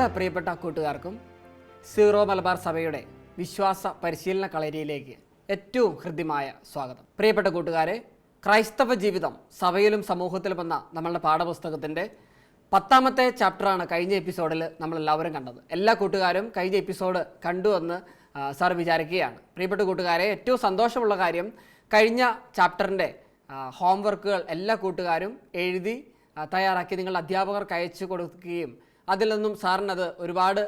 എല്ലാ പ്രിയപ്പെട്ട കൂട്ടുകാർക്കും സീറോ മലബാർ സഭയുടെ വിശ്വാസ പരിശീലന കളരിയിലേക്ക് ഏറ്റവും ഹൃദ്യമായ സ്വാഗതം. പ്രിയപ്പെട്ട കൂട്ടുകാരെ ക്രൈസ്തവ ജീവിതം സഭയിലും സമൂഹത്തിലും എന്ന നമ്മളുടെ പാഠപുസ്തകത്തിന്റെ പത്താമത്തെ ചാപ്റ്ററാണ് കഴിഞ്ഞ എപ്പിസോഡിൽ നമ്മൾ എല്ലാവരും കണ്ടത്. എല്ലാ കൂട്ടുകാരും കഴിഞ്ഞ എപ്പിസോഡ് കണ്ടു എന്ന് സാർ വിചാരിക്കുകയാണ്. പ്രിയപ്പെട്ട കൂട്ടുകാരെ ഏറ്റവും സന്തോഷമുള്ള കാര്യം കഴിഞ്ഞ ചാപ്റ്ററിന്റെ ഹോംവർക്കുകൾ എല്ലാ കൂട്ടുകാരും എഴുതി തയ്യാറാക്കി നിങ്ങളുടെ അധ്യാപകർക്ക് അയച്ചു കൊടുക്കുകയും അതിൽ നിന്നും സാറിനത് ഒരുപാട്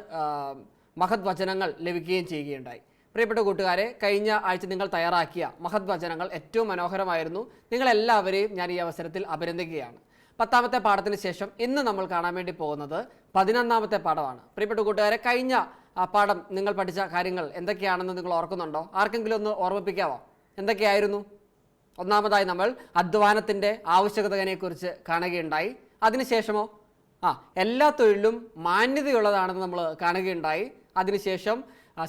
മഹത് വചനങ്ങൾ ലഭിക്കുകയും ചെയ്യുകയുണ്ടായി. പ്രിയപ്പെട്ട കൂട്ടുകാരെ കഴിഞ്ഞ ആഴ്ച നിങ്ങൾ തയ്യാറാക്കിയ മഹത് വചനങ്ങൾ ഏറ്റവും മനോഹരമായിരുന്നു. നിങ്ങളെല്ലാവരെയും ഞാൻ ഈ അവസരത്തിൽ അഭിനന്ദിക്കുകയാണ്. പത്താമത്തെ പാഠത്തിന് ശേഷം ഇന്ന് നമ്മൾ കാണാൻ വേണ്ടി പോകുന്നത് പതിനൊന്നാമത്തെ പാഠമാണ്. പ്രിയപ്പെട്ട കൂട്ടുകാരെ കഴിഞ്ഞ പാഠം നിങ്ങൾ പഠിച്ച കാര്യങ്ങൾ എന്തൊക്കെയാണെന്ന് നിങ്ങൾ ഓർക്കുന്നുണ്ടോ? ആർക്കെങ്കിലും ഒന്ന് ഓർമ്മിപ്പിക്കാവോ? എന്തൊക്കെയായിരുന്നു? ഒന്നാമതായി നമ്മൾ അധ്വാനത്തിന്റെ ആവശ്യകതയെക്കുറിച്ച് കാണുകയുണ്ടായി. അതിനുശേഷമോ ആ എല്ലാ തൊഴിലും മാന്യതയുള്ളതാണെന്ന് നമ്മൾ കാണുകയുണ്ടായി. അതിനുശേഷം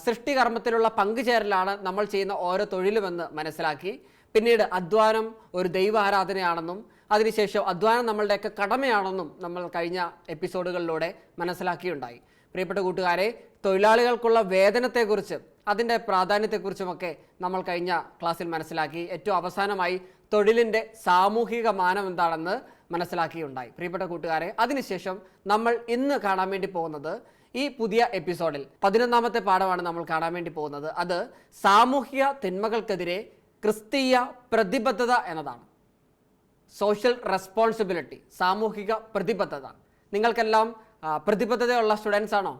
സൃഷ്ടികർമ്മത്തിലുള്ള പങ്കുചേരലാണ് നമ്മൾ ചെയ്യുന്ന ഓരോ തൊഴിലുമെന്ന് മനസ്സിലാക്കി. പിന്നീട് അധ്വാനം ഒരു ദൈവാരാധനയാണെന്നും അതിനുശേഷം അധ്വാനം നമ്മളുടെയൊക്കെ കടമയാണെന്നും നമ്മൾ കഴിഞ്ഞ എപ്പിസോഡുകളിലൂടെ മനസ്സിലാക്കിയുണ്ടായി. പ്രിയപ്പെട്ട കൂട്ടുകാരെ തൊഴിലാളികൾക്കുള്ള വേതനത്തെക്കുറിച്ച് അതിന്റെ പ്രാധാന്യത്തെക്കുറിച്ചുമൊക്കെ നമ്മൾ കഴിഞ്ഞ ക്ലാസ്സിൽ മനസ്സിലാക്കി. ഏറ്റവും അവസാനമായി തൊഴിലിന്റെ സാമൂഹിക മാനം എന്താണെന്ന് മനസ്സിലാക്കിയുണ്ടായി. പ്രിയപ്പെട്ട കൂട്ടുകാരെ അതിനുശേഷം നമ്മൾ ഇന്ന് കാണാൻ വേണ്ടി പോകുന്നത് ഈ പുതിയ എപ്പിസോഡിൽ പതിനൊന്നാമത്തെ പാഠമാണ് നമ്മൾ കാണാൻ വേണ്ടി പോകുന്നത്. അത് സാമൂഹിക തിന്മകൾക്കെതിരെ ക്രിസ്തീയ പ്രതിബദ്ധത എന്നതാണ്. സോഷ്യൽ റെസ്പോൺസിബിലിറ്റി സാമൂഹിക പ്രതിബദ്ധത. നിങ്ങൾക്കെല്ലാം പ്രതിബദ്ധതയുള്ള സ്റ്റുഡൻസ് ആണോ?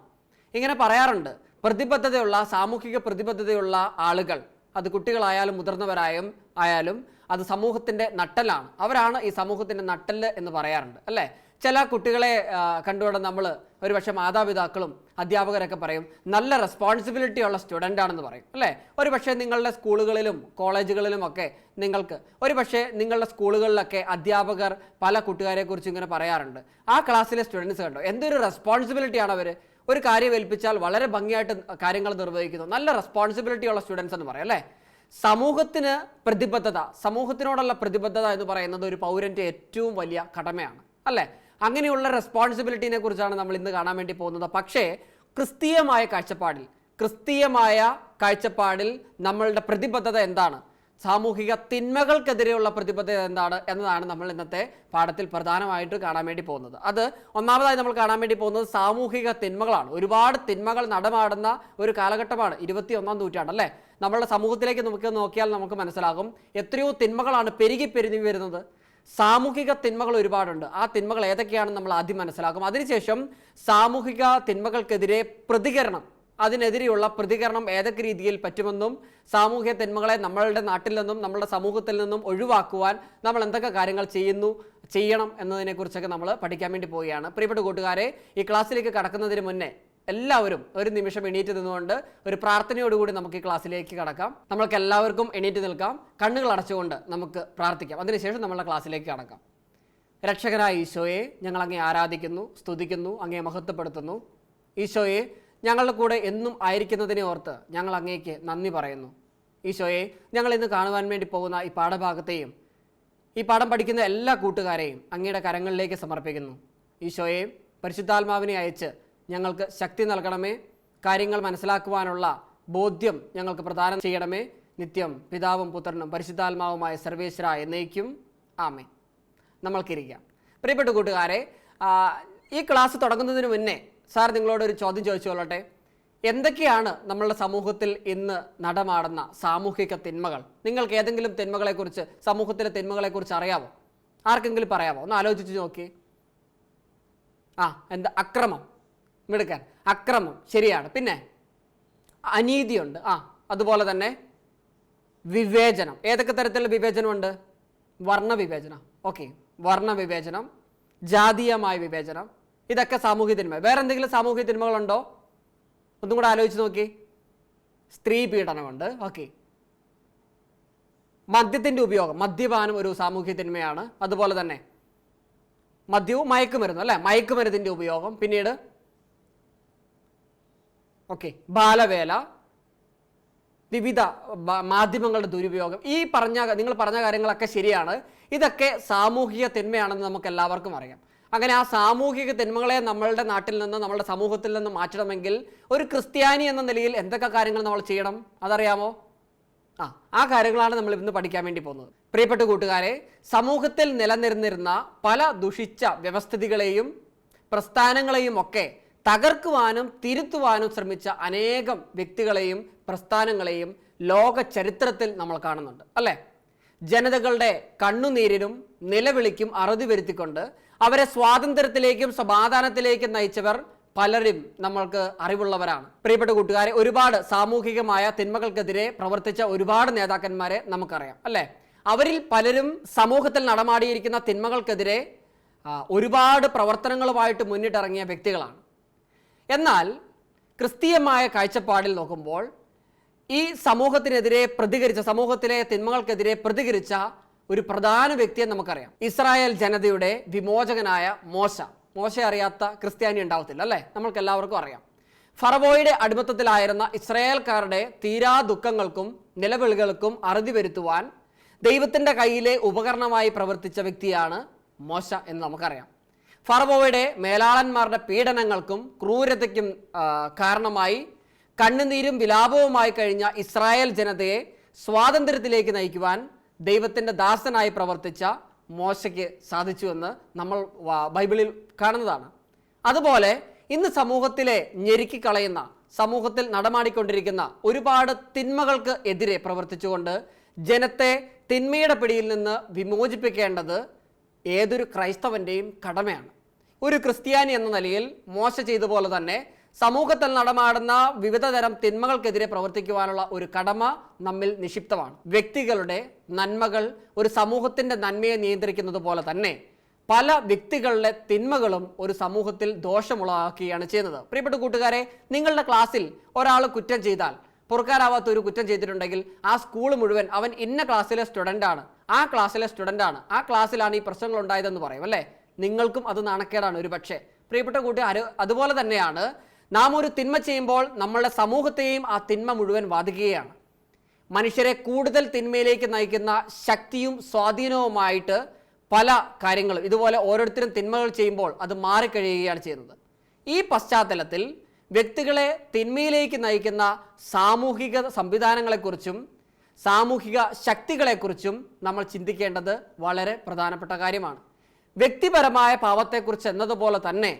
ഇങ്ങനെ പറയാറുണ്ട് പ്രതിബദ്ധതയുള്ള സാമൂഹിക പ്രതിബദ്ധതയുള്ള ആളുകൾ അത് കുട്ടികളായാലും മുതിർന്നവരായും ആയാലും അത് സമൂഹത്തിന്റെ നട്ടലാണ് അവരാണ് ഈ സമൂഹത്തിന്റെ നട്ടൽ എന്ന് പറയാറുണ്ട് അല്ലേ? ചില കുട്ടികളെ കണ്ടുകൊണ്ട് നമ്മൾ ഒരുപക്ഷെ മാതാപിതാക്കളും അധ്യാപകരൊക്കെ പറയും നല്ല റെസ്പോൺസിബിലിറ്റി ഉള്ള സ്റ്റുഡന്റ് ആണെന്ന് പറയും അല്ലേ? ഒരുപക്ഷെ നിങ്ങളുടെ സ്കൂളുകളിലും കോളേജുകളിലും ഒക്കെ നിങ്ങൾക്ക് ഒരുപക്ഷെ നിങ്ങളുടെ സ്കൂളുകളിലൊക്കെ അധ്യാപകർ പല കുട്ടുകാരെക്കുറിച്ച് ഇങ്ങനെ പറയാറുണ്ട്. ആ ക്ലാസ്സിലെ സ്റ്റുഡൻസ് കണ്ടോ? എന്തൊരു റെസ്പോൺസിബിലിറ്റി ആണ് അവർ ഒരു കാര്യം ഏൽപ്പിച്ചാൽ വളരെ ഭംഗിയായിട്ട് കാര്യങ്ങൾ നിർവഹിക്കുന്നു. നല്ല റെസ്പോൺസിബിലിറ്റി ഉള്ള സ്റ്റുഡൻസ് എന്ന് പറയും അല്ലേ? സമൂഹത്തിന് പ്രതിബദ്ധത സമൂഹത്തിനോടുള്ള പ്രതിബദ്ധത എന്ന് പറയുന്നത് ഒരു പൗരന്റെ ഏറ്റവും വലിയ കടമയാണ് അല്ലേ? അങ്ങനെയുള്ള റെസ്പോൺസിബിലിറ്റിനെ കുറിച്ചാണ് നമ്മൾ ഇന്ന് കാണാൻ വേണ്ടി പോകുന്നത്. പക്ഷേ ക്രിസ്തീയമായ കാഴ്ചപ്പാടിൽ ക്രിസ്തീയമായ കാഴ്ചപ്പാടിൽ നമ്മളുടെ പ്രതിബദ്ധത എന്താണ്? സാമൂഹിക തിന്മകൾക്കെതിരെയുള്ള പ്രതിബദ്ധത എന്താണ് എന്നതാണ് നമ്മൾ ഇന്നത്തെ പാഠത്തിൽ പ്രധാനമായിട്ട് കാണാൻ വേണ്ടി പോകുന്നത്. അത് ഒന്നാമതായി നമ്മൾ കാണാൻ വേണ്ടി പോകുന്നത് സാമൂഹിക തിന്മകളാണ്. ഒരുപാട് തിന്മകൾ നടമാടുന്ന ഒരു കാലഘട്ടമാണ്. ഇരുപത്തി ഒന്നാം നൂറ്റാണ്ട് അല്ലേ? നമ്മളുടെ സമൂഹത്തിലേക്ക് നമുക്ക് നോക്കിയാൽ നമുക്ക് മനസ്സിലാകും എത്രയോ തിന്മകളാണ് പെരുകി പെരുകി വരുന്നത്. സാമൂഹിക തിന്മകൾ ഒരുപാടുണ്ട്. ആ തിന്മകൾ ഏതൊക്കെയാണെന്ന് നമ്മൾ ആദ്യം മനസ്സിലാക്കും. അതിനുശേഷം സാമൂഹിക തിന്മകൾക്കെതിരെ പ്രതികരണം അതിനെതിരെയുള്ള പ്രതികരണം ഏതൊക്കെ രീതിയിൽ പറ്റുമെന്നും സാമൂഹ്യ തിന്മകളെ നമ്മളുടെ നാട്ടിൽ നിന്നും നമ്മളുടെ സമൂഹത്തിൽ നിന്നും ഒഴിവാക്കുവാൻ നമ്മൾ എന്തൊക്കെ കാര്യങ്ങൾ ചെയ്യുന്നു ചെയ്യണം എന്നതിനെക്കുറിച്ചൊക്കെ നമ്മൾ പഠിക്കാൻ വേണ്ടി പോവുകയാണ്. പ്രിയപ്പെട്ട കൂട്ടുകാരെ ഈ ക്ലാസ്സിലേക്ക് കടക്കുന്നതിന് മുന്നേ എല്ലാവരും ഒരു നിമിഷം എണീറ്റ് നിന്നുകൊണ്ട് ഒരു പ്രാർത്ഥനയോടുകൂടി നമുക്ക് ഈ ക്ലാസ്സിലേക്ക് കടക്കാം. നമ്മൾക്ക് എല്ലാവർക്കും എണീറ്റ് നിൽക്കാം. കണ്ണുകൾ അടച്ചുകൊണ്ട് നമുക്ക് പ്രാർത്ഥിക്കാം. അതിനുശേഷം നമ്മളുടെ ക്ലാസ്സിലേക്ക് കടക്കാം. രക്ഷകനായ ഈശോയെ ഞങ്ങൾ അങ്ങേ ആരാധിക്കുന്നു സ്തുതിക്കുന്നു അങ്ങേ മഹത്വപ്പെടുത്തുന്നു. ഈശോയെ ഞങ്ങളുടെ കൂടെ എന്നും ആയിരിക്കുന്നതിനെ ഓർത്ത് ഞങ്ങൾ അങ്ങേക്ക് നന്ദി പറയുന്നു. ഈശോയെ ഞങ്ങൾ ഇന്ന് കാണുവാൻ വേണ്ടി പോകുന്ന ഈ പാഠഭാഗത്തെയും ഈ പാഠം പഠിക്കുന്ന എല്ലാ കൂട്ടുകാരെയും അങ്ങയുടെ കരങ്ങളിലേക്ക് സമർപ്പിക്കുന്നു. ഈശോയെ പരിശുദ്ധാത്മാവിനെ അയച്ച് ഞങ്ങൾക്ക് ശക്തി നൽകണമേ. കാര്യങ്ങൾ മനസ്സിലാക്കുവാനുള്ള ബോധ്യം ഞങ്ങൾക്ക് പ്രദാനം ചെയ്യണമേ. നിത്യം പിതാവും പുത്രനും പരിശുദ്ധാത്മാവുമായ സർവേശ്വര എന്നേക്കും. ആമേ നമ്മൾക്കിരിക്കാം. പ്രിയപ്പെട്ട കൂട്ടുകാരെ ഈ ക്ലാസ് തുടങ്ങുന്നതിന് മുന്നേ സാർ നിങ്ങളോട് ഒരു ചോദ്യം ചോദിച്ചു കൊള്ളട്ടെ എന്തൊക്കെയാണ് നമ്മളുടെ സമൂഹത്തിൽ ഇന്ന് നടമാടുന്ന സാമൂഹിക തിന്മകൾ? നിങ്ങൾക്ക് ഏതെങ്കിലും തിന്മകളെക്കുറിച്ച് സമൂഹത്തിലെ തിന്മകളെക്കുറിച്ച് അറിയാമോ ആർക്കെങ്കിലും പറയാമോ ഒന്ന് ആലോചിച്ച് നോക്കി. ആ എന്താ? അക്രമം. മിടുക്കാൻ അക്രമം. ശരിയാണ്. പിന്നെ അനീതിയുണ്ട്. ആ അതുപോലെ തന്നെ വിവേചനം. ഏതൊക്കെ തരത്തിലുള്ള വിവേചനമുണ്ട്? വർണവിവേചനം. ഓക്കെ. വർണവിവേചനം ജാതീയമായ വിവേചനം ഇതൊക്കെ സാമൂഹ്യ തിന്മ. വേറെ എന്തെങ്കിലും സാമൂഹ്യ തിന്മകളുണ്ടോ? ഒന്നും കൂടെ ആലോചിച്ച് നോക്കി. സ്ത്രീ പീഡനമുണ്ട്. ഓക്കെ. മദ്യത്തിന്റെ ഉപയോഗം. മദ്യപാനം ഒരു സാമൂഹ്യ തിന്മയാണ്. അതുപോലെ തന്നെ മദ്യവും മയക്കുമരുന്നും അല്ലേ? മയക്കുമരുന്നിന്റെ ഉപയോഗം. പിന്നീട് ഓക്കെ. ബാലവേല വിവിധ മാധ്യമങ്ങളുടെ ദുരുപയോഗം. ഈ പറഞ്ഞ നിങ്ങൾ പറഞ്ഞ കാര്യങ്ങളൊക്കെ ശരിയാണ്. ഇതൊക്കെ സാമൂഹിക തിന്മയാണെന്ന് നമുക്ക് എല്ലാവർക്കും അറിയാം. അങ്ങനെ ആ സാമൂഹിക തിന്മകളെ നമ്മളുടെ നാട്ടിൽ നിന്ന് നമ്മളുടെ സമൂഹത്തിൽ നിന്ന് മാറ്റണമെങ്കിൽ ഒരു ക്രിസ്ത്യാനി എന്ന നിലയിൽ എന്തൊക്കെ കാര്യങ്ങൾ നമ്മൾ ചെയ്യണം? അതറിയാമോ? ആ ആ കാര്യങ്ങളാണ് നമ്മൾ ഇന്ന് പഠിക്കാൻ വേണ്ടി പോകുന്നത്. പ്രിയപ്പെട്ട കൂട്ടുകാരെ സമൂഹത്തിൽ നിലനിരുന്നിരുന്ന പല ദുഷിച്ച വ്യവസ്ഥിതികളെയും പ്രസ്ഥാനങ്ങളെയും ഒക്കെ തകർക്കുവാനും തിരുത്തുവാനും ശ്രമിച്ച അനേകം വ്യക്തികളെയും പ്രസ്ഥാനങ്ങളെയും ലോക ചരിത്രത്തിൽ നമ്മൾ കാണുന്നുണ്ട്. അല്ലേ? ജനതകളുടെ കണ്ണുനീരിനും നിലവിളിക്കും അറുതി വരുത്തിക്കൊണ്ട് അവരെ സ്വാതന്ത്ര്യത്തിലേക്കും സമാധാനത്തിലേക്കും നയിച്ചവർ പലരും നമ്മൾക്ക് അറിവുള്ളവരാണ്. പ്രിയപ്പെട്ട കൂട്ടുകാരെ ഒരുപാട് സാമൂഹികമായ തിന്മകൾക്കെതിരെ പ്രവർത്തിച്ച ഒരുപാട് നേതാക്കന്മാരെ നമുക്കറിയാം അല്ലേ? അവരിൽ പലരും സമൂഹത്തിൽ നടമാടിയിരിക്കുന്ന തിന്മകൾക്കെതിരെ ഒരുപാട് പ്രവർത്തനങ്ങളുമായിട്ട് മുന്നിട്ടിറങ്ങിയ വ്യക്തികളാണ്. എന്നാൽ ക്രിസ്തീയമായ കാഴ്ചപ്പാടിൽ നോക്കുമ്പോൾ ഈ സമൂഹത്തിനെതിരെ പ്രതികരിച്ച സമൂഹത്തിലെ തിന്മകൾക്കെതിരെ പ്രതികരിച്ച ഒരു പ്രധാന വ്യക്തിയെ നമുക്കറിയാം. ഇസ്രായേൽ ജനതയുടെ വിമോചകനായ മോശ. മോശ അറിയാത്ത ക്രിസ്ത്യാനി ഉണ്ടാവത്തില്ല അല്ലേ? നമ്മൾക്ക് എല്ലാവർക്കും അറിയാം. ഫറവോയുടെ അടിമത്തത്തിലായിരുന്ന ഇസ്രായേൽക്കാരുടെ തീരാ ദുഃഖങ്ങൾക്കും നിലവിളികൾക്കും അറുതി വരുത്തുവാൻ ദൈവത്തിന്റെ കയ്യിലെ ഉപകരണമായി പ്രവർത്തിച്ച വ്യക്തിയാണ് മോശ എന്ന് നമുക്കറിയാം. ഫറവോയുടെ മേലാളന്മാരുടെ പീഡനങ്ങൾക്കും ക്രൂരതയ്ക്കും കാരണമായി കണ്ണുനീരും വിലാപവുമായി കഴിഞ്ഞ ഇസ്രായേൽ ജനതയെ സ്വാതന്ത്ര്യത്തിലേക്ക് നയിക്കുവാൻ ദൈവത്തിന്റെ ദാസനായി പ്രവർത്തിച്ച മോശയ്ക്ക് സാധിച്ചുവെന്ന് നമ്മൾ ബൈബിളിൽ കാണുന്നതാണ്. അതുപോലെ ഇന്ന് സമൂഹത്തിലെ ഞെരുക്കിക്കളയുന്ന സമൂഹത്തിൽ നടമാടിക്കൊണ്ടിരിക്കുന്ന ഒരുപാട് തിന്മകൾക്ക് എതിരെ പ്രവർത്തിച്ചുകൊണ്ട് ജനത്തെ തിന്മയുടെ പിടിയിൽ നിന്ന് വിമോചിപ്പിക്കേണ്ടത് ഏതൊരു ക്രൈസ്തവന്റെയും കടമയാണ്. ഒരു ക്രിസ്ത്യാനി എന്ന നിലയിൽ മോശ ചെയ്ത പോലെ തന്നെ സമൂഹത്തിൽ നടമാടുന്ന വിവിധ തരം തിന്മകൾക്കെതിരെ പ്രവർത്തിക്കുവാനുള്ള ഒരു കടമ നമ്മിൽ നിക്ഷിപ്തമാണ്. വ്യക്തികളുടെ നന്മകൾ ഒരു സമൂഹത്തിന്റെ നന്മയെ നിയന്ത്രിക്കുന്നത് പോലെ തന്നെ പല വ്യക്തികളുടെ തിന്മകളും ഒരു സമൂഹത്തിൽ ദോഷമുളവാക്കുകയാണ് ചെയ്യുന്നത്. പ്രിയപ്പെട്ട കൂട്ടുകാരെ നിങ്ങളുടെ ക്ലാസ്സിൽ ഒരാൾ കുറ്റം ചെയ്താൽ പൊറുക്കാനാവാത്ത ഒരു കുറ്റം ചെയ്തിട്ടുണ്ടെങ്കിൽ ആ സ്കൂൾ മുഴുവൻ അവൻ ഇന്ന ക്ലാസ്സിലെ സ്റ്റുഡന്റ് ആണ് ആ ക്ലാസ്സിലെ സ്റ്റുഡന്റ് ആണ് ആ ക്ലാസ്സിലാണ് ഈ പ്രശ്നങ്ങൾ ഉണ്ടായതെന്ന് പറയും അല്ലേ? നിങ്ങൾക്കും അത് നാണക്കേടാണ് ഒരു പക്ഷേ പ്രിയപ്പെട്ട കൂട്ടുകാർ അതുപോലെ തന്നെയാണ് നാം ഒരു തിന്മ ചെയ്യുമ്പോൾ നമ്മളുടെ സമൂഹത്തെയും ആ തിന്മ മുഴുവൻ ബാധിക്കുകയാണ് മനുഷ്യരെ കൂടുതൽ തിന്മയിലേക്ക് നയിക്കുന്ന ശക്തിയും സ്വാധീനവുമായിട്ട് പല കാര്യങ്ങളും ഇതുപോലെ ഓരോരുത്തരും തിന്മകൾ ചെയ്യുമ്പോൾ അത് മാറിക്കഴിയുകയാണ് ചെയ്യുന്നത്. ഈ പശ്ചാത്തലത്തിൽ വ്യക്തികളെ തിന്മയിലേക്ക് നയിക്കുന്ന സാമൂഹിക സംവിധാനങ്ങളെക്കുറിച്ചും സാമൂഹിക ശക്തികളെക്കുറിച്ചും നമ്മൾ ചിന്തിക്കേണ്ടത് വളരെ പ്രധാനപ്പെട്ട കാര്യമാണ്. വ്യക്തിപരമായ പാവത്തെക്കുറിച്ച് എന്നതുപോലെ തന്നെ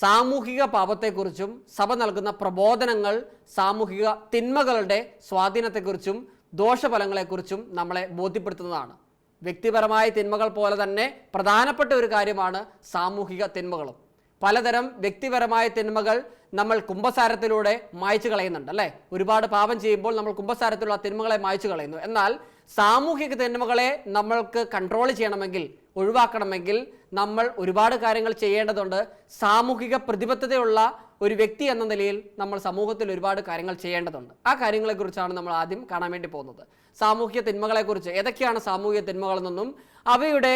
സാമൂഹിക പാപത്തെക്കുറിച്ചും സഭ നൽകുന്ന പ്രബോധനങ്ങൾ സാമൂഹിക തിന്മകളുടെ സ്വാധീനത്തെക്കുറിച്ചും ദോഷഫലങ്ങളെക്കുറിച്ചും നമ്മളെ ബോധ്യപ്പെടുത്തുന്നതാണ്. വ്യക്തിപരമായ തിന്മകൾ പോലെ തന്നെ പ്രധാനപ്പെട്ട ഒരു കാര്യമാണ് സാമൂഹിക തിന്മകളും. പലതരം വ്യക്തിപരമായ തിന്മകൾ നമ്മൾ കുംഭസാരത്തിലൂടെ മായ്ച്ചു കളയുന്നുണ്ട് അല്ലേ? ഒരുപാട് പാപം ചെയ്യുമ്പോൾ നമ്മൾ കുംഭസാരത്തിലുള്ള തിന്മകളെ മായ്ച്ചു കളയുന്നു. എന്നാൽ സാമൂഹിക തിന്മകളെ നമ്മൾക്ക് കൺട്രോൾ ചെയ്യണമെങ്കിൽ ഒഴിവാക്കണമെങ്കിൽ നമ്മൾ ഒരുപാട് കാര്യങ്ങൾ ചെയ്യേണ്ടതുണ്ട്. സാമൂഹിക പ്രതിബദ്ധതയുള്ള ഒരു വ്യക്തി എന്ന നിലയിൽ നമ്മൾ സമൂഹത്തിൽ ഒരുപാട് കാര്യങ്ങൾ ചെയ്യേണ്ടതുണ്ട്. ആ കാര്യങ്ങളെക്കുറിച്ചാണ് നമ്മൾ ആദ്യം കാണാൻ വേണ്ടി പോകുന്നത്. സാമൂഹിക തിന്മകളെക്കുറിച്ച് ഏതൊക്കെയാണ് സാമൂഹിക തിന്മകളെന്നൊന്നും അവയുടെ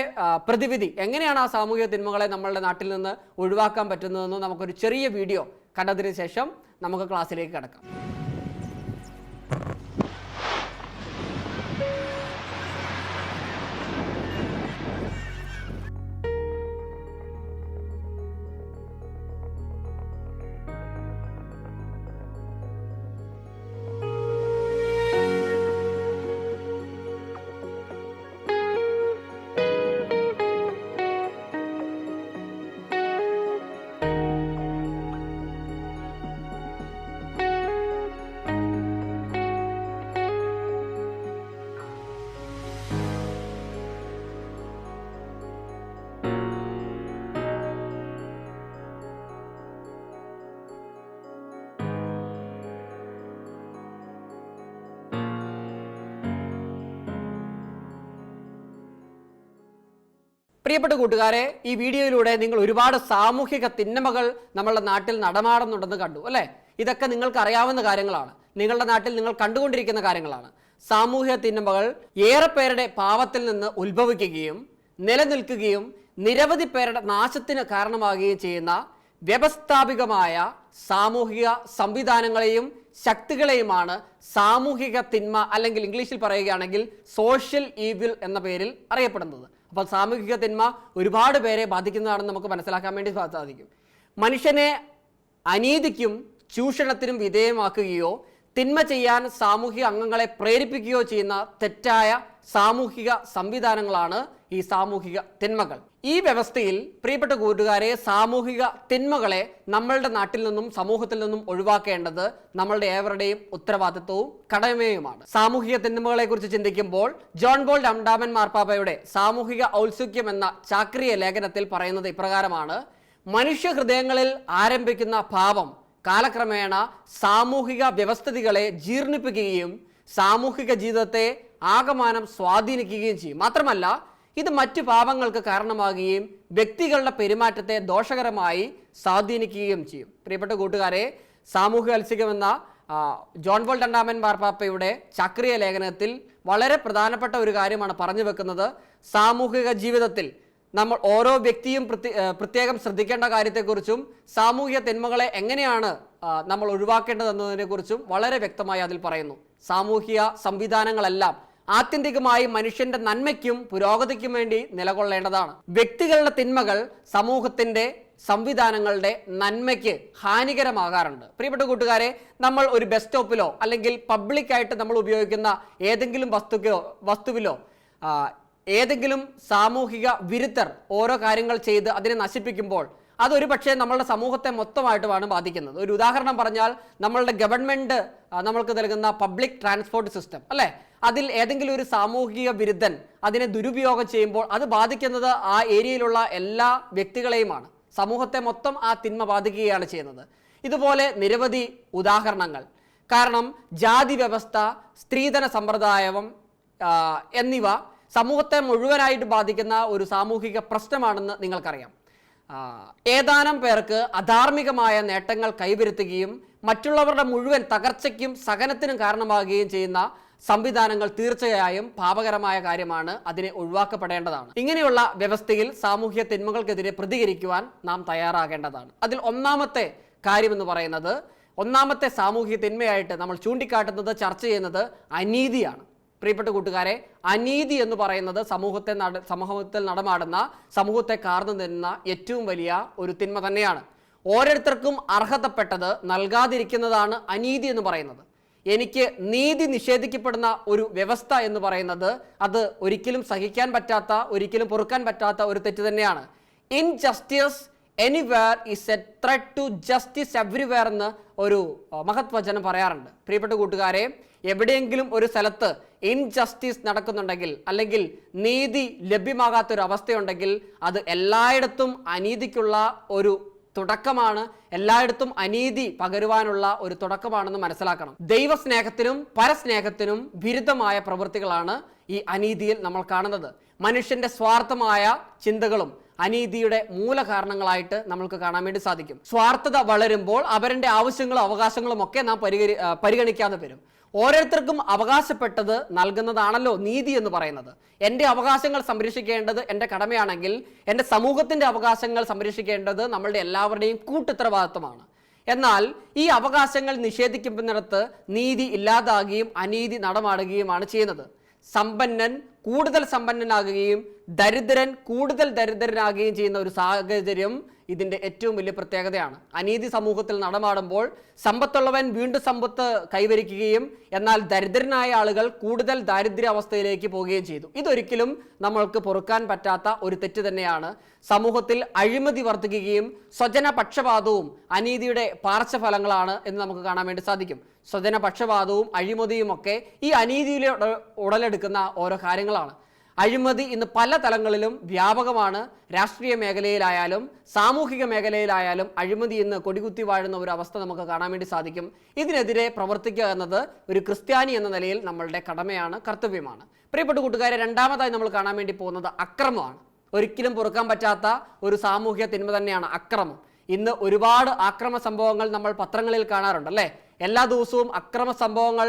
പ്രതിവിധി? എങ്ങനെയാണ് ആ സാമൂഹിക തിന്മകളെ നമ്മളുടെ നാട്ടിൽ നിന്ന് ഒഴിവാക്കാൻ പറ്റുന്നതെന്നും നമുക്കൊരു ചെറിയ വീഡിയോ കണ്ടതിന് ശേഷം നമുക്ക് ക്ലാസ്സിലേക്ക് കിടക്കാം. പ്രിയപ്പെട്ട കൂട്ടുകാരെ ഈ വീഡിയോയിലൂടെ നിങ്ങൾ ഒരുപാട് സാമൂഹിക തിന്മകൾ നമ്മളുടെ നാട്ടിൽ നടമാടുന്നുണ്ടെന്ന് കണ്ടു അല്ലേ? ഇതൊക്കെ നിങ്ങൾക്ക് അറിയാവുന്ന കാര്യങ്ങളാണ്. നിങ്ങളുടെ നാട്ടിൽ നിങ്ങൾ കണ്ടുകൊണ്ടിരിക്കുന്ന കാര്യങ്ങളാണ്. സാമൂഹിക തിന്മകൾ ഏറെ പേരുടെ പാവത്തിൽ നിന്ന് ഉത്ഭവിക്കുകയും നിലനിൽക്കുകയും നിരവധി പേരുടെ നാശത്തിന് കാരണമാകുകയും ചെയ്യുന്ന വ്യവസ്ഥാപികമായ സാമൂഹിക സംവിധാനങ്ങളെയും ശക്തികളെയുമാണ് സാമൂഹിക തിന്മ അല്ലെങ്കിൽ ഇംഗ്ലീഷിൽ പറയുകയാണെങ്കിൽ സോഷ്യൽ ഈവിൽ എന്ന പേരിൽ അറിയപ്പെടുന്നത്. അപ്പോൾ സാമൂഹിക തിന്മ ഒരുപാട് പേരെ ബാധിക്കുന്നതാണെന്ന് നമുക്ക് മനസ്സിലാക്കാൻ വേണ്ടി സാധിക്കും. മനുഷ്യനെ അനീതിക്കും ചൂഷണത്തിനും വിധേയമാക്കുകയോ തിന്മ ചെയ്യാൻ സാമൂഹിക അംഗങ്ങളെ പ്രേരിപ്പിക്കുകയോ ചെയ്യുന്ന തെറ്റായ സാമൂഹിക സംവിധാനങ്ങളാണ് ഈ സാമൂഹിക തിന്മകൾ. ഈ വ്യവസ്ഥയിൽ പ്രിയപ്പെട്ട കൂട്ടുകാരെ സാമൂഹിക തിന്മകളെ നമ്മളുടെ നാട്ടിൽ നിന്നും സമൂഹത്തിൽ നിന്നും ഒഴിവാക്കേണ്ടത് നമ്മളുടെ ഏവരുടെയും ഉത്തരവാദിത്വവും കടമയുമാണ്. സാമൂഹിക തിന്മകളെ കുറിച്ച് ചിന്തിക്കുമ്പോൾ ജോൺ ബോൾ രണ്ടാമൻ മാർപ്പാപ്പയുടെ സാമൂഹിക ഔത്സുക്യം എന്ന ചാക്രിയ ലേഖനത്തിൽ പറയുന്നത് ഇപ്രകാരമാണ്. മനുഷ്യ ഹൃദയങ്ങളിൽ ആരംഭിക്കുന്ന പാപം കാലക്രമേണ സാമൂഹിക വ്യവസ്ഥിതികളെ ജീർണിപ്പിക്കുകയും സാമൂഹിക ജീവിതത്തെ ആകമാനം സ്വാധീനിക്കുകയും ചെയ്യും. മാത്രമല്ല ഇത് മറ്റു പാപങ്ങൾക്ക് കാരണമാകുകയും വ്യക്തികളുടെ പെരുമാറ്റത്തെ ദോഷകരമായി സ്വാധീനിക്കുകയും ചെയ്യും. പ്രിയപ്പെട്ട കൂട്ടുകാരെ സാമൂഹിക അത്സ്യമെന്ന ജോൺ ബോൾ രണ്ടാമൻ മാർപ്പാപ്പയുടെ ചക്രിയ ലേഖനത്തിൽ വളരെ പ്രധാനപ്പെട്ട ഒരു കാര്യമാണ് പറഞ്ഞു വെക്കുന്നത്. സാമൂഹിക ജീവിതത്തിൽ നമ്മൾ ഓരോ വ്യക്തിയും പ്രത്യേകം ശ്രദ്ധിക്കേണ്ട കാര്യത്തെക്കുറിച്ചും സാമൂഹ്യ തിന്മകളെ എങ്ങനെയാണ് നമ്മൾ ഒഴിവാക്കേണ്ടതെന്നതിനെക്കുറിച്ചും വളരെ വ്യക്തമായി അതിൽ പറയുന്നു. സാമൂഹിക സംവിധാനങ്ങളെല്ലാം ആത്യന്തികമായി മനുഷ്യന്റെ നന്മയ്ക്കും പുരോഗതിക്കും വേണ്ടി നിലകൊള്ളേണ്ടതാണ്. വ്യക്തികളുടെ തിന്മകൾ സമൂഹത്തിന്റെ സംവിധാനങ്ങളുടെ നന്മയ്ക്ക് ഹാനികരമാകാറുണ്ട്. പ്രിയപ്പെട്ട കൂട്ടുകാരെ നമ്മൾ ഒരു ബസ് സ്റ്റോപ്പിലോ അല്ലെങ്കിൽ പബ്ലിക്കായിട്ട് നമ്മൾ ഉപയോഗിക്കുന്ന ഏതെങ്കിലും വസ്തുക്കോ വസ്തുവിലോ ഏതെങ്കിലും സാമൂഹിക വിരുദ്ധർ ഓരോ കാര്യങ്ങൾ ചെയ്ത് അതിനെ നശിപ്പിക്കുമ്പോൾ അതൊരു പക്ഷേ നമ്മളുടെ സമൂഹത്തെ മൊത്തമായിട്ടുമാണ് ബാധിക്കുന്നത്. ഒരു ഉദാഹരണം പറഞ്ഞാൽ നമ്മളുടെ ഗവൺമെന്റ് നമ്മൾക്ക് നൽകുന്ന പബ്ലിക് ട്രാൻസ്പോർട്ട് സിസ്റ്റം അല്ലേ? അതിൽ ഏതെങ്കിലും ഒരു സാമൂഹിക വിരുദ്ധൻ അതിനെ ദുരുപയോഗം ചെയ്യുമ്പോൾ അത് ബാധിക്കുന്നത് ആ ഏരിയയിലുള്ള എല്ലാ വ്യക്തികളെയുമാണ്. സമൂഹത്തെ മൊത്തം ആ തിന്മ ബാധിക്കുകയാണ് ചെയ്യുന്നത്. ഇതുപോലെ നിരവധി ഉദാഹരണങ്ങൾ. കാരണം ജാതി വ്യവസ്ഥ സ്ത്രീധന സമ്പ്രദായം എന്നിവ സമൂഹത്തെ മുഴുവനായിട്ട് ബാധിക്കുന്ന ഒരു സാമൂഹിക പ്രശ്നമാണെന്ന് നിങ്ങൾക്കറിയാം. ഏതാനും പേർക്ക് അധാർമികമായ നേട്ടങ്ങൾ കൈവരുത്തുകയും മറ്റുള്ളവരുടെ മുഴുവൻ തകർച്ചയ്ക്കും സഹനത്തിനും കാരണമാകുകയും ചെയ്യുന്ന സംവിധാനങ്ങൾ തീർച്ചയായും പാപകരമായ കാര്യമാണ്. അതിനെ ഒഴിവാക്കപ്പെടേണ്ടതാണ്. ഇങ്ങനെയുള്ള വ്യവസ്ഥയിൽ സാമൂഹ്യ തിന്മകൾക്കെതിരെ പ്രതികരിക്കുവാൻ നാം തയ്യാറാകേണ്ടതാണ്. അതിൽ ഒന്നാമത്തെ കാര്യമെന്ന് പറയുന്നത് ഒന്നാമത്തെ സാമൂഹ്യ തിന്മയായിട്ട് നമ്മൾ ചൂണ്ടിക്കാട്ടുന്നത് ചർച്ച ചെയ്യുന്നത് അനീതിയാണ്. പ്രിയപ്പെട്ട കൂട്ടുകാരെ അനീതി എന്ന് പറയുന്നത് സമൂഹത്തെ നട സമൂഹത്തിൽ നടമാടുന്ന സമൂഹത്തെ കാർന്നു നിന്ന ഏറ്റവും വലിയ ഒരു തിന്മ തന്നെയാണ്. ഓരോരുത്തർക്കും അർഹതപ്പെട്ടത് നൽകാതിരിക്കുന്നതാണ് അനീതി എന്ന് പറയുന്നത്. എനിക്ക് നീതി നിഷേധിക്കപ്പെടുന്ന ഒരു വ്യവസ്ഥ എന്ന് പറയുന്നത് അത് ഒരിക്കലും സഹിക്കാൻ പറ്റാത്ത ഒരിക്കലും പൊറുക്കാൻ പറ്റാത്ത ഒരു തെറ്റ് തന്നെയാണ്. Injustice anywhere is a threat to justice everywhere എന്ന് ഒരു മഹത്വചനം മഹത് വചനം പറയാറുണ്ട്. പ്രിയപ്പെട്ട കൂട്ടുകാരെ എവിടെയെങ്കിലും ഒരു സ്ഥലത്ത് ഇൻജസ്റ്റിസ് നടക്കുന്നുണ്ടെങ്കിൽ അല്ലെങ്കിൽ നീതി ലഭ്യമാകാത്ത ഒരു അവസ്ഥയുണ്ടെങ്കിൽ അത് എല്ലായിടത്തും അനീതിക്കുള്ള ഒരു തുടക്കമാണ്. എല്ലായിടത്തും അനീതി പകരുവാനുള്ള ഒരു തുടക്കമാണെന്ന് മനസ്സിലാക്കണം. ദൈവസ്നേഹത്തിനും പരസ്നേഹത്തിനും വിരുദ്ധമായ പ്രവൃത്തികളാണ് ഈ അനീതിയിൽ നമ്മൾ കാണുന്നത്. മനുഷ്യന്റെ സ്വാർത്ഥമായ ചിന്തകളും അനീതിയുടെ മൂലകാരണങ്ങളായിട്ട് നമ്മൾക്ക് കാണാൻ വേണ്ടി സാധിക്കും. സ്വാർത്ഥത വളരുമ്പോൾ അവരുടെ ആവശ്യങ്ങളും അവകാശങ്ങളും ഒക്കെ നാം പരിഗണി പരിഗണിക്കാതെ വരും. ഓരോരുത്തർക്കും അവകാശപ്പെട്ടത് നൽകുന്നതാണല്ലോ നീതി എന്ന് പറയുന്നത്. എന്റെ അവകാശങ്ങൾ സംരക്ഷിക്കേണ്ടത് എന്റെ കടമയാണെങ്കിൽ എന്റെ സമൂഹത്തിന്റെ അവകാശങ്ങൾ സംരക്ഷിക്കേണ്ടത് നമ്മളുടെ എല്ലാവരുടെയും കൂട്ടുത്തരവാദിത്വമാണ്. എന്നാൽ ഈ അവകാശങ്ങൾ നിഷേധിക്കുന്നിടത്ത് നീതി ഇല്ലാതാകുകയും അനീതി നടമാടുകയുമാണ് ചെയ്യുന്നത്. സമ്പന്നൻ കൂടുതൽ സമ്പന്നനാകുകയും ദരിദ്രൻ കൂടുതൽ ദരിദ്രനാകുകയും ചെയ്യുന്ന ഒരു സാഹചര്യം ഇതിന്റെ ഏറ്റവും വലിയ പ്രത്യേകതയാണ്. അനീതി സമൂഹത്തിൽ നടമാടുമ്പോൾ സമ്പത്തുള്ളവൻ വീണ്ടും സമ്പത്ത് കൈവരിക്കുകയും എന്നാൽ ദരിദ്രനായ ആളുകൾ കൂടുതൽ ദാരിദ്ര്യ അവസ്ഥയിലേക്ക് പോവുകയും ചെയ്തു. ഇതൊരിക്കലും നമ്മൾക്ക് പൊറുക്കാൻ പറ്റാത്ത ഒരു തെറ്റ് തന്നെയാണ്. സമൂഹത്തിൽ അഴിമതി വർദ്ധിക്കുകയും സ്വജന പക്ഷപാതവും അനീതിയുടെ പാർശ്വഫലങ്ങളാണ് എന്ന് നമുക്ക് കാണാൻ വേണ്ടി സാധിക്കും. സ്വജന പക്ഷപാതവും അഴിമതിയും ഒക്കെ ഈ അനീതിയിലെ ഉട- ഉടലെടുക്കുന്ന ഓരോ കാര്യങ്ങളാണ്. അഴിമതി ഇന്ന് പല തലങ്ങളിലും വ്യാപകമാണ്. രാഷ്ട്രീയ മേഖലയിലായാലും സാമൂഹിക മേഖലയിലായാലും അഴിമതി ഇന്ന് കൊടികുത്തി വാഴുന്ന ഒരു അവസ്ഥ നമുക്ക് കാണാൻ വേണ്ടി സാധിക്കും. ഇതിനെതിരെ പ്രവർത്തിക്കുക എന്നത് ഒരു ക്രിസ്ത്യാനി എന്ന നിലയിൽ നമ്മളുടെ കടമയാണ് കർത്തവ്യമാണ്. പ്രിയപ്പെട്ട കൂട്ടുകാരെ രണ്ടാമതായി നമ്മൾ കാണാൻ വേണ്ടി പോകുന്നത് അക്രമമാണ്. ഒരിക്കലും പൊറുക്കാൻ പറ്റാത്ത ഒരു സാമൂഹ്യ തിന്മ തന്നെയാണ് അക്രമം. ഇന്ന് ഒരുപാട് അക്രമ സംഭവങ്ങൾ നമ്മൾ പത്രങ്ങളിൽ കാണാറുണ്ട് അല്ലേ? എല്ലാ ദിവസവും അക്രമ സംഭവങ്ങൾ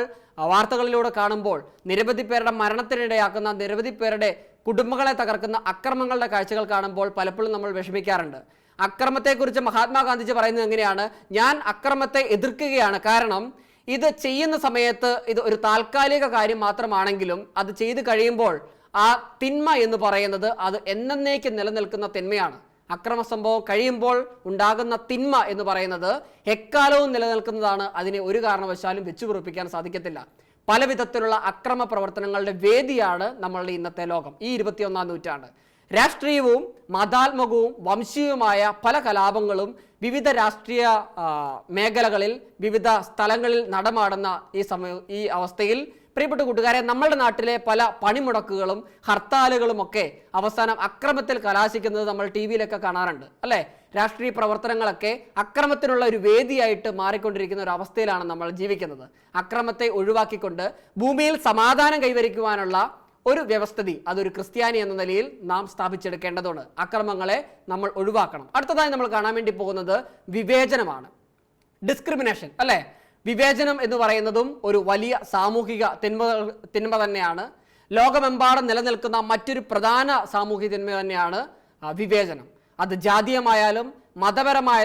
വാർത്തകളിലൂടെ കാണുമ്പോൾ നിരവധി പേരുടെ മരണത്തിനിടയാക്കുന്ന നിരവധി പേരുടെ കുടുംബങ്ങളെ തകർക്കുന്ന അക്രമങ്ങളുടെ കാഴ്ചകൾ കാണുമ്പോൾ പലപ്പോഴും നമ്മൾ വിഷമിക്കാറുണ്ട്. അക്രമത്തെക്കുറിച്ച് മഹാത്മാഗാന്ധിജി പറയുന്നത് എങ്ങനെയാണ്? ഞാൻ അക്രമത്തെ എതിർക്കുകയാണ്. കാരണം ഇത് ചെയ്യുന്ന സമയത്ത് ഇത് ഒരു താൽക്കാലിക കാര്യം മാത്രമാണെങ്കിലും അത് ചെയ്തു കഴിയുമ്പോൾ ആ തിന്മ എന്ന് പറയുന്നത് അത് എന്നേക്ക് നിലനിൽക്കുന്ന തിന്മയാണ്. അക്രമ സംഭവം കഴിയുമ്പോൾ ഉണ്ടാകുന്ന തിന്മ എന്ന് പറയുന്നത് എക്കാലവും നിലനിൽക്കുന്നതാണ്. അതിനെ ഒരു കാരണവശാലും വെച്ചുപുറപ്പിക്കാൻ സാധിക്കത്തില്ല. പല വിധത്തിലുള്ള അക്രമ പ്രവർത്തനങ്ങളുടെ വേദിയാണ് നമ്മളുടെ ഇന്നത്തെ ലോകം ഈ ഇരുപത്തിയൊന്നാം നൂറ്റാണ്ട്. രാഷ്ട്രീയവും മതാത്മകവും വംശീയവുമായ പല കലാപങ്ങളും വിവിധ രാഷ്ട്രീയ മേഖലകളിൽ വിവിധ സ്ഥലങ്ങളിൽ നടമാടുന്ന ഈ സമയ ഈ അവസ്ഥയിൽ പ്രിയപ്പെട്ട കൂട്ടുകാരെ നമ്മളുടെ നാട്ടിലെ പല പണിമുടക്കുകളും ഹർത്താലുകളും ഒക്കെ അവസാനം അക്രമത്തിൽ കലാശിക്കുന്നത് നമ്മൾ ടി വിയിലൊക്കെ കാണാറുണ്ട് അല്ലേ? രാഷ്ട്രീയ പ്രവർത്തനങ്ങളൊക്കെ അക്രമത്തിനുള്ള ഒരു വേദിയായിട്ട് മാറിക്കൊണ്ടിരിക്കുന്ന ഒരു അവസ്ഥയിലാണ് നമ്മൾ ജീവിക്കുന്നത്. അക്രമത്തെ ഒഴിവാക്കിക്കൊണ്ട് ഭൂമിയിൽ സമാധാനം കൈവരിക്കുവാനുള്ള ഒരു വ്യവസ്ഥിതി അതൊരു ക്രിസ്ത്യാനി എന്ന നിലയിൽ നാം സ്ഥാപിച്ചെടുക്കേണ്ടതുണ്ട്. അക്രമങ്ങളെ നമ്മൾ ഒഴിവാക്കണം. അടുത്തതായി നമ്മൾ കാണാൻ വേണ്ടി പോകുന്നത് വിവേചനമാണ്. ഡിസ്ക്രിമിനേഷൻ അല്ലേ? വിവേചനം എന്ന് പറയുന്നതും ഒരു വലിയ സാമൂഹിക തിന്മ തിന്മ തന്നെയാണ്. ലോകമെമ്പാടും നിലനിൽക്കുന്ന മറ്റൊരു പ്രധാന സാമൂഹിക തിന്മ തന്നെയാണ് വിവേചനം. അത് ജാതീയമായാലും മതപരമായ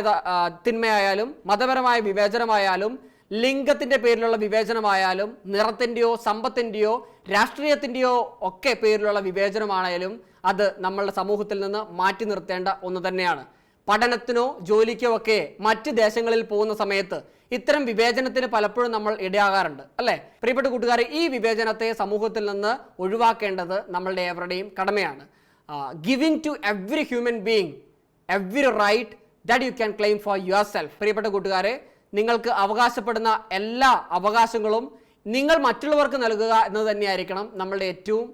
തിന്മയായാലും മതപരമായ വിവേചനമായാലും ലിംഗത്തിന്റെ പേരിലുള്ള വിവേചനമായാലും നിറത്തിന്റെയോ സമ്പത്തിന്റെയോ രാഷ്ട്രീയത്തിന്റെയോ ഒക്കെ പേരിലുള്ള വിവേചനമാണെങ്കിലും അത് നമ്മളുടെ സമൂഹത്തിൽ നിന്ന് മാറ്റി നിർത്തേണ്ട ഒന്ന് തന്നെയാണ്. പഠനത്തിനോ ജോലിക്കോ ഒക്കെ മറ്റ് ദേശങ്ങളിൽ പോകുന്ന സമയത്ത് ഇത്തരം വിവേചനത്തിന് പലപ്പോഴും നമ്മൾ ഇടയാകാറുണ്ട് അല്ലേ? പ്രിയപ്പെട്ട കൂട്ടുകാരെ ഈ വിവേചനത്തെ സമൂഹത്തിൽ നിന്ന് ഒഴിവാക്കേണ്ടത് നമ്മളുടെ ഏവരുടെയും കടമയാണ്. Giving to every human being every right that you can claim for your self പ്രിയപ്പെട്ട കൂട്ടുകാരെ നിങ്ങൾക്ക് അവകാശപ്പെടുന്ന എല്ലാ അവകാശങ്ങളും നിങ്ങൾ മറ്റുള്ളവർക്ക് നൽകുക എന്നത് തന്നെയായിരിക്കണം നമ്മളുടെ ഏറ്റവും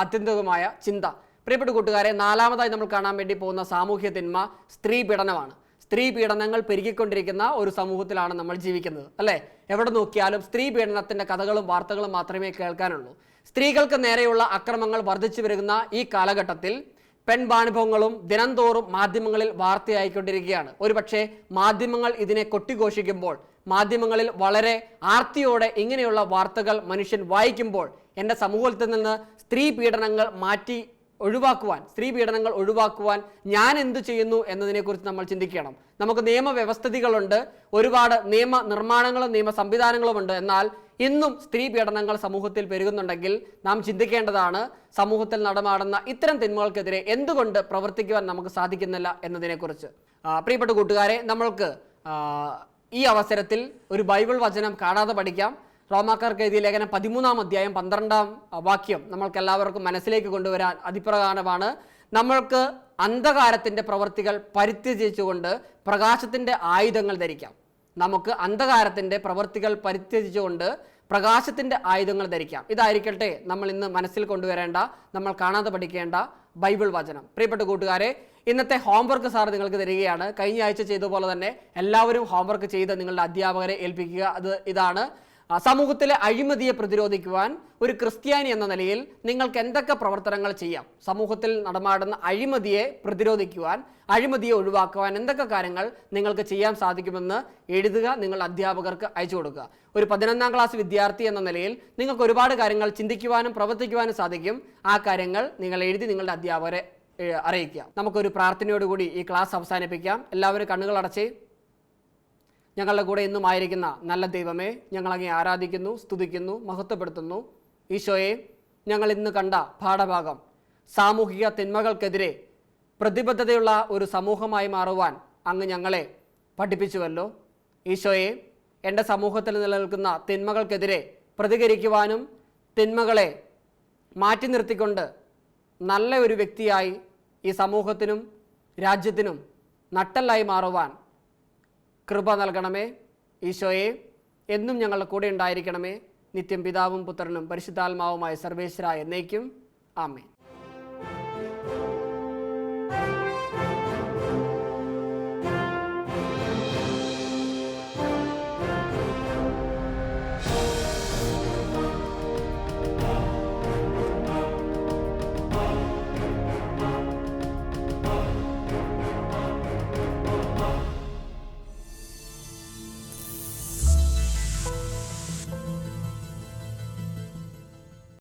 ആത്യന്തികമായ ചിന്ത. പ്രിയപ്പെട്ട കൂട്ടുകാരെ നാലാമതായി നമ്മൾ കാണാൻ വേണ്ടി പോകുന്ന സാമൂഹ്യ തിന്മ സ്ത്രീ പീഡനമാണ്. സ്ത്രീ പീഡനങ്ങൾ പെരുകിക്കൊണ്ടിരിക്കുന്ന ഒരു സമൂഹത്തിലാണ് നമ്മൾ ജീവിക്കുന്നത് അല്ലേ? എവിടെ നോക്കിയാലും സ്ത്രീ പീഡനത്തിന്റെ കഥകളും വാർത്തകളും മാത്രമേ കേൾക്കാനുള്ളൂ. സ്ത്രീകൾക്ക് നേരെയുള്ള അക്രമങ്ങൾ വർദ്ധിച്ചു വരുന്ന ഈ കാലഘട്ടത്തിൽ പെൺവാണിഭവങ്ങളും ദിനംതോറും മാധ്യമങ്ങളിൽ വാർത്തയായിക്കൊണ്ടിരിക്കുകയാണ്. ഒരുപക്ഷെ മാധ്യമങ്ങൾ ഇതിനെ കൊട്ടിഘോഷിക്കുമ്പോൾ മാധ്യമങ്ങളിൽ വളരെ ആർത്തിയോടെ ഇങ്ങനെയുള്ള വാർത്തകൾ മനുഷ്യൻ വായിക്കുമ്പോൾ എന്റെ സമൂഹത്തിൽ നിന്ന് സ്ത്രീ പീഡനങ്ങൾ മാറ്റി ഒഴിവാക്കുവാൻ സ്ത്രീ പീഡനങ്ങൾ ഒഴിവാക്കുവാൻ ഞാൻ എന്തു ചെയ്യുന്നു എന്നതിനെക്കുറിച്ച് നമ്മൾ ചിന്തിക്കണം. നമുക്ക് നിയമവ്യവസ്ഥിതികളുണ്ട് ഒരുപാട് നിയമ നിർമ്മാണങ്ങളും നിയമ സംവിധാനങ്ങളും ഉണ്ട് എന്നാൽ ഇന്നും സ്ത്രീ പീഡനങ്ങൾ സമൂഹത്തിൽ പെരുകുന്നുണ്ടെങ്കിൽ നാം ചിന്തിക്കേണ്ടതാണ് സമൂഹത്തിൽ നടമാടുന്ന ഇത്തരം തിന്മകൾക്കെതിരെ എന്തുകൊണ്ട് പ്രവർത്തിക്കുവാൻ നമുക്ക് സാധിക്കുന്നില്ല എന്നതിനെക്കുറിച്ച്. പ്രിയപ്പെട്ട കൂട്ടുകാരെ നമ്മൾക്ക് ഈ അവസരത്തിൽ ഒരു ബൈബിൾ വചനം കാണാതെ പഠിക്കാം. റോമാക്കാർക്ക് എഴുതിയ ലേഖനം പതിമൂന്നാം അധ്യായം പന്ത്രണ്ടാം വാക്യം നമ്മൾക്ക് എല്ലാവർക്കും മനസ്സിലേക്ക് കൊണ്ടുവരാൻ അതിപ്രധാനമാണ് നമ്മൾക്ക് അന്ധകാരത്തിന്റെ പ്രവൃത്തികൾ പരിത്യജിച്ചുകൊണ്ട് പ്രകാശത്തിന്റെ ആയുധങ്ങൾ ധരിക്കാം. നമുക്ക് അന്ധകാരത്തിന്റെ പ്രവൃത്തികൾ പരിത്യജിച്ചുകൊണ്ട് പ്രകാശത്തിന്റെ ആയുധങ്ങൾ ധരിക്കാം. ഇതായിരിക്കട്ടെ നമ്മൾ ഇന്ന് മനസ്സിൽ കൊണ്ടുവരേണ്ട നമ്മൾ കാണാതെ പഠിക്കേണ്ട ബൈബിൾ വചനം. പ്രിയപ്പെട്ട കൂട്ടുകാരെ ഇന്നത്തെ ഹോംവർക്ക് സാർ നിങ്ങൾക്ക് തരികയാണ്. കഴിഞ്ഞ ആഴ്ച ചെയ്ത പോലെ തന്നെ എല്ലാവരും ഹോംവർക്ക് ചെയ്ത് നിങ്ങളുടെ അധ്യാപകരെ ഏൽപ്പിക്കുക. അത് ഇതാണ്. സമൂഹത്തിലെ അഴിമതിയെ പ്രതിരോധിക്കുവാൻ ഒരു ക്രിസ്ത്യാനി എന്ന നിലയിൽ നിങ്ങൾക്ക് എന്തൊക്കെ പ്രവർത്തനങ്ങൾ ചെയ്യാം? സമൂഹത്തിൽ നടമാടുന്ന അഴിമതിയെ പ്രതിരോധിക്കുവാൻ അഴിമതിയെ ഒഴിവാക്കുവാൻ എന്തൊക്കെ കാര്യങ്ങൾ നിങ്ങൾക്ക് ചെയ്യാൻ സാധിക്കുമെന്ന് എഴുതുക നിങ്ങൾ അധ്യാപകർക്ക് അയച്ചു കൊടുക്കുക. ഒരു പതിനൊന്നാം ക്ലാസ് വിദ്യാർത്ഥി എന്ന നിലയിൽ നിങ്ങൾക്ക് ഒരുപാട് കാര്യങ്ങൾ ചിന്തിക്കുവാനും പ്രവർത്തിക്കുവാനും സാധിക്കും. ആ കാര്യങ്ങൾ നിങ്ങൾ എഴുതി നിങ്ങളുടെ അധ്യാപകരെ അറിയിക്കുക. നമുക്കൊരു പ്രാർത്ഥനയോടുകൂടി ഈ ക്ലാസ് അവസാനിപ്പിക്കാം. എല്ലാവരും കണ്ണുകൾ അടച്ചേ ഞങ്ങളുടെ കൂടെ ഇന്നും ആയിരിക്കുന്ന നല്ല ദൈവമേ ഞങ്ങൾ അങ്ങേ ആരാധിക്കുന്നു സ്തുതിക്കുന്നു മഹത്വപ്പെടുത്തുന്നു. ഈശോയെ ഞങ്ങൾ ഇന്ന് കണ്ട പാഠഭാഗം സാമൂഹിക തിന്മകൾക്കെതിരെ പ്രതിബദ്ധതയുള്ള ഒരു സമൂഹമായി മാറുവാൻ അങ്ങ് ഞങ്ങളെ പഠിപ്പിച്ചുവല്ലോ. ഈശോയെ എന്റെ സമൂഹത്തിൽ നിലനിൽക്കുന്ന തിന്മകൾക്കെതിരെ പ്രതികരിക്കുവാനും തിന്മകളെ മാറ്റി നിർത്തിക്കൊണ്ട് നല്ല ഒരു വ്യക്തിയായി ഈ സമൂഹത്തിനും രാജ്യത്തിനും നട്ടല്ലായി മാറുവാൻ കൃപ നൽകണമേ. ഈശോയെ എന്നും ഞങ്ങളുടെ കൂടെ ഉണ്ടായിരിക്കണമേ. നിത്യം പിതാവും പുത്രനും പരിശുദ്ധാത്മാവുമായ സർവേശ്വര എന്നേക്കും. ആമേൻ.